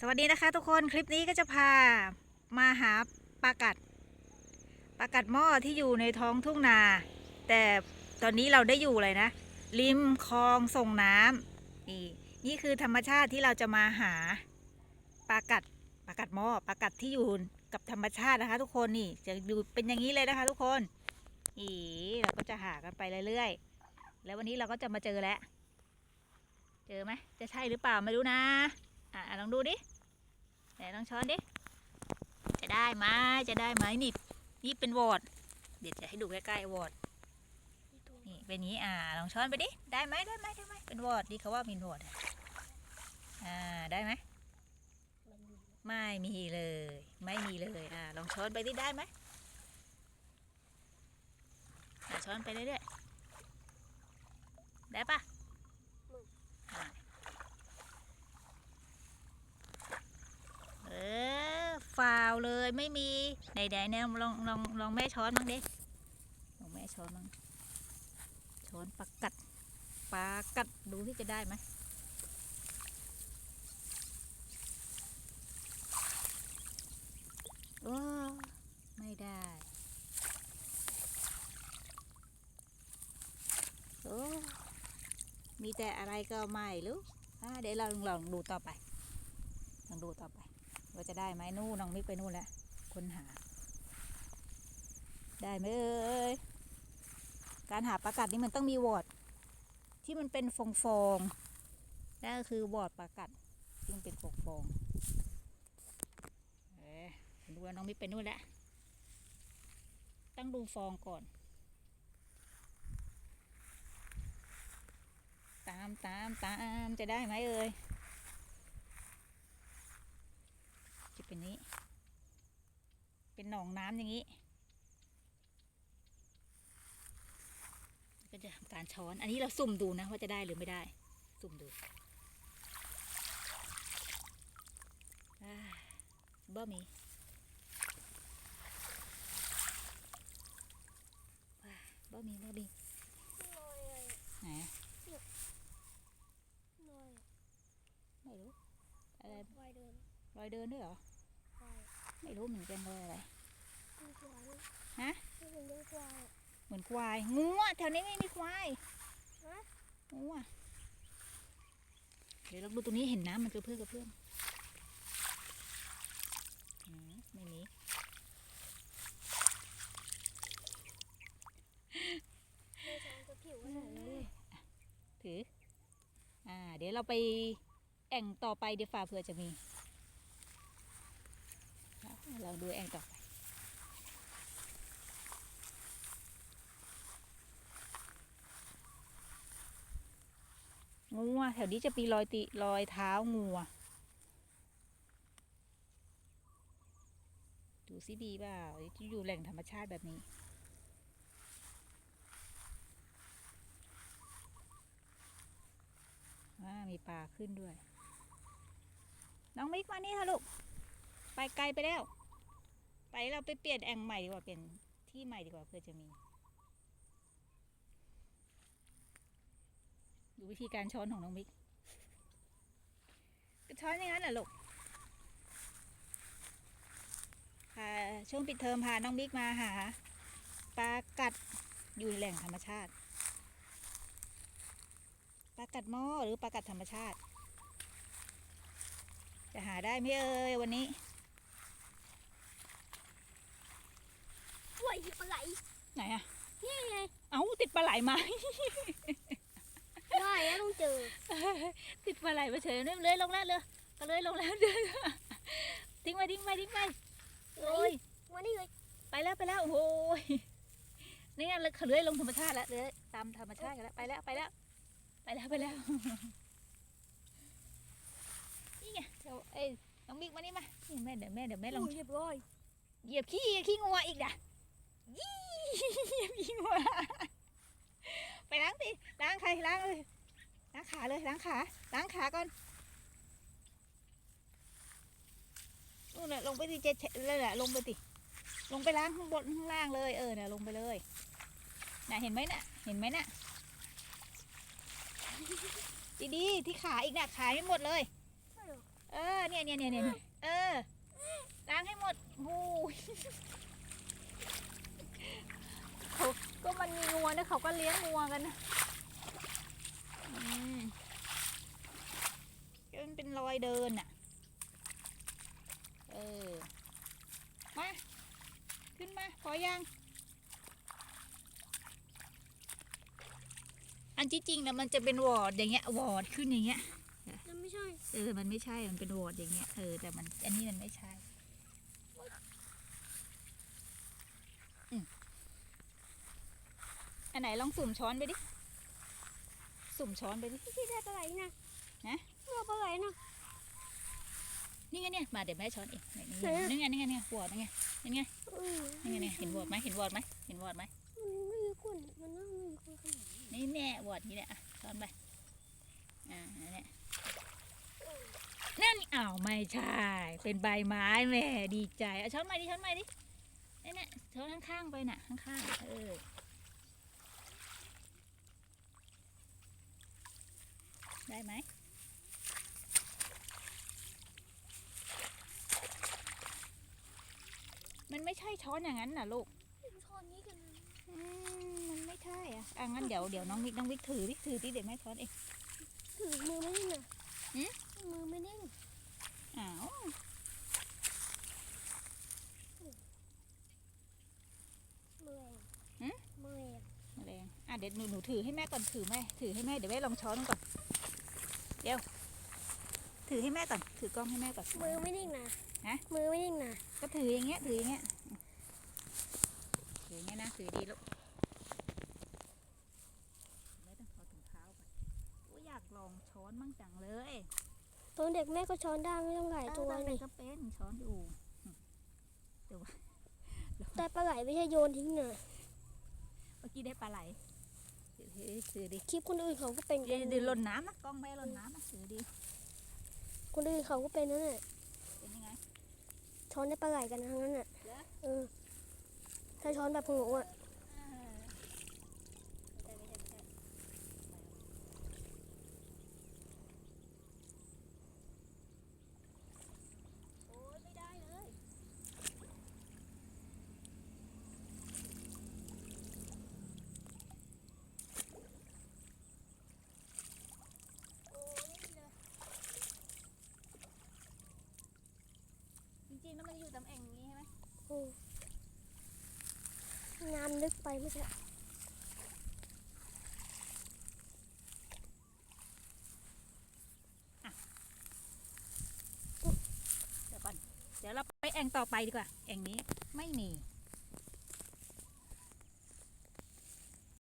สวัสดีนะคะทุกคนคลิปนี้ก็จะพามาหาปลากัดปลากัดหม้อที่อยู่ในท้องทุ่งนา แต่ตอนนี้เราได้อยู่เลยนะ ริมคลองส่งน้ำนี่นี่คือธรรมชาติที่เราจะมาหาปลากัดปลากัดหม้อปลากัดที่อยู่กับธรรมชาตินะคะ ทุกคนนี่จะดูเป็นอย่างนี้เลยนะคะ ทุกคนอีเราก็จะหากันไปเรื่อยๆแล้ววันนี้เราก็จะมาเจอแล้ว เจอไหมจะใช่หรือเปล่าไม่รู้นะ อะลองดูดิไหนลองช้อนดิ จะได้ไหมจะได้ไหมนี่นี่เป็นวอดเดี๋ยวจะให้ดูใกล้ๆวอดนี่เป็นนี้อ่าลองช้อนไปดิได้ไหมได้ไหมได้ไหมเป็นวอดดีเขาว่ามีวอดอ่าได้ไหมไม่มีเลย ไม่มีเลยอ่าลองช้อนไปดิได้ไหมช้อนไปเรื่อยๆได้ปะอ่า เออฟาว เลยไม่มีไหนๆเนี่ยลองลองลองแม่ช้อนมั้งเดิลองแม่ช้อนมั้งช้อนปลากัดปลากัดดูที่จะได้ไหมโอ้ไม่ได้โอ้มีแต่อะไรก็ไม่รู้เดี๋ยวเราลองดูต่อไปลองดูต่อไป ว่าจะได้ไหมนู่นน้องมิกไปนู่นแล้วค้นหา ได้ไหมเอ่ยการหาปลากัดนี่มันต้องมีวอดที่มันเป็นฟองฟองๆนั่นก็คือวอดปลากัดที่มันเป็นฟองฟองเอ๊ะดูน้องมิกไปนู่นแล้วต้องดูฟองก่อน ตามตามตามจะได้ไหมเอ่ย จะ เป็นนี้ เป็นหนองน้ำอย่างนี้ ก็จะทำการช้อน อันนี้เราสุ่มดูนะว่าจะได้หรือไม่ได้ สุ่มดูอ่าบ่มีว้าบ่มีบ่มีไหนอะไม่รู้อะไรควายเดินรอยเดินด้วยเหรอควายไม่ รู้เหมือนกันรอยอะไรเป็นควายฮะไม่เป็นเรื่องควายเหมือนควายงูอะแถวนี้ไม่มีควายฮะงูอะเดี๋ยวเราดูตรงนี้เห็นน้ำมันกระเพื่อมกระเพื่อมอืมไม่มีไม่ช้อนกับผิวขนาดนั้นเลยถือ อ่า เดี๋ยวเราไปแอ่งต่อไปเดี๋ยวฝ่าเผื่อจะมี เราดูแองต่อไป งูแถวนี้จะมีรอยติรอยเท้างูดูสิดีเปล่าที่อยู่แหล่งธรรมชาติแบบนี้ว่ามีปลาขึ้นด้วย น้องมิกมานี่ค่ะลูก ไปไกลไปแล้ว เราไปเปลี่ยนแอ่งใหม่ดีกว่าเปลี่ยนที่ใหม่ดีกว่าเพื่อจะมี ดูวิธีการช้อนของน้องมิกก็ช้อนอย่างนั้นแหละลูกพาช่วงปิดเทอมพาน้องมิกมาหาปลากัดอยู่ในแหล่งธรรมชาติปลากัดหม้อหรือปลากัดธรรมชาติ จะหาได้ไหมเอ่ยวันนี้ กล้วยปลาไหลไหนอะนี่ไงเอ้าติดปลาไหลมาได้แล้วต้องเจอ ติดปลาไหลมาเฉยเลยเลยลงแล้วเลยก็เลยลงแล้วเลยทิ้งไปทิ้งไปทิ้งไปโอ้ยวันนี้เลยไปแล้วไปแล้วโอ้ยนี่ไงเลยเขาเลื้อยลงธรรมชาติแล้วเลยตามธรรมชาติกันแล้วไปแล้วไปแล้วไปแล้วไปแล้วนี่ไงเดี๋ยวเอ้ยน้องบิ๊กมานี่มานี่แม่เดี๋ยวแม่เดี๋ยวแม่ลองเรียบร้อยเหยียบขี้ขี้งัวอีกนะ ยี่ยียบขี้งัวไปล้างสิล้างใครล้างเลยล้างขาเลยล้างขาล้างขาก่อนนู่นน่ะลงไปสิเจเลยแหละลงไปสิลงไปล้างข้างบนข้างล่างเลยเออน่ะลงไปเลยน่ะเห็นไหมน่ะ เห็นไหมน่ะดีๆที่ขาอีกน่ะขาไม่หมดเลย เออเนี่ยเนี่ยเนี่ยเนี่ยเออล้างให้หมดโอ้ยเขาก็มันมีงัวนะ เขาก็เลี้ยงงัวกันนะอืมก็มันเป็นรอยเดินอะ เออ มา ขึ้นมา พอยัง อันที่จริงนะมันจะเป็นวอร์ดอย่างเงี้ยวอร์ดขึ้นอย่างเงี้ยนั่นไม่ใช่ เออ มันไม่ใช่ มันเป็นวอร์ดอย่างเงี้ย เออ แต่มัน อันนี้มันไม่ใช่ อืม อันไหนลองสุ่มช้อนไปดิ สุ่มช้อนไปดิพี่ได้ปลาไหลนะฮะเราปลาไหลนะนี่ไงเนี่ยมาเดี๋ยวแม่ช้อนเองนี่ไหนอะนี่ไงนี่ไงนี่ไงวอร์ดนี่ไงนี่ไงอืมนี่ไงนี่ไงเห็นวอร์ดไหมเห็นวอร์ดไหมเห็นวอร์ดไหมมันไม่มีคนมันน่าไม่มีคนขนาดนี้นี่แน่วอร์ดนี้แหละอะช้อนไปอ่านั่นแหละนั่นอ้าวไม่ใช่ เป็นใบไม้แม่ดีใจเอาช้อนใหม่ดิช้อนใหม่ดินี่เนี่ยช้อนข้างๆไปน่ะข้างๆเอ ได้ไหมมันไม่ใช่ช้อนอย่างนั้นน่ะลูกช้อนนี้กันนะอืมมันไม่ใช่อะอะงั้นเดี๋ยวเดี๋ยวน้องวิกน้องวิกถือดิถือดิเดี๋ยวแม่ช้อนเองถือมือไม่นิ่งนะหืมมือไม่นิ่งอ้าวมือเองหืมมือเองมาแรงอะเดี๋ยวหนูหนูถือให้แม่ก่อนถือแม่ถือให้แม่เดี๋ยวแม่ลองช้อนก่อน เดี๋ยวถือให้แม่ก่อน ถือกล้องให้แม่ก่อน มือไม่นิ่งนะฮะ มือไม่นิ่งนะก็ถืออย่างเงี้ย ถืออย่างเงี้ย ถืออย่างเงี้ยนะ ถือดีลูกไม่ต้องถอดถุงเท้าไปโอ้ยอยากลองช้อนมั่งจังเลยตอนเด็กแม่ก็ช้อนได้ไม่ต้องหลายตัวเออแต่นี่ก็เป็นช้อนอยู่อืมแต่ว่าแต่ปลาไหลไม่ใช่โยนทิ้งนะเมื่อกี้ได้ปลาไหล ถือถือถือดิคลิปคนอื่นเขาก็เป็นกัเดี๋ยวนเดี๋ยวหล่นน้ำนะกล้องไม่หล่นน้ำนะถือดี คนอื่นเขาก็เป็นนั่นแหละเป็นยังไงช้อนได้ปลาไหลกันทั้งนั้นน่ะเหรอเออถ้าช้อนแบบของหนูอะ อ่าไม่ใช่ไม่ใช่ไม่ใช่โอ้ยไม่ได้เลยโอ้ยไม่เลยจริงๆแล้วมันอยู่ตำแอ่งนี้ใช่ไหม โอ้ งานลึกไปไม่ใช่เดี๋ยวก่อน เดี๋ยวเราไปแอ่งต่อไปดีกว่า แอ่งนี้ไม่มี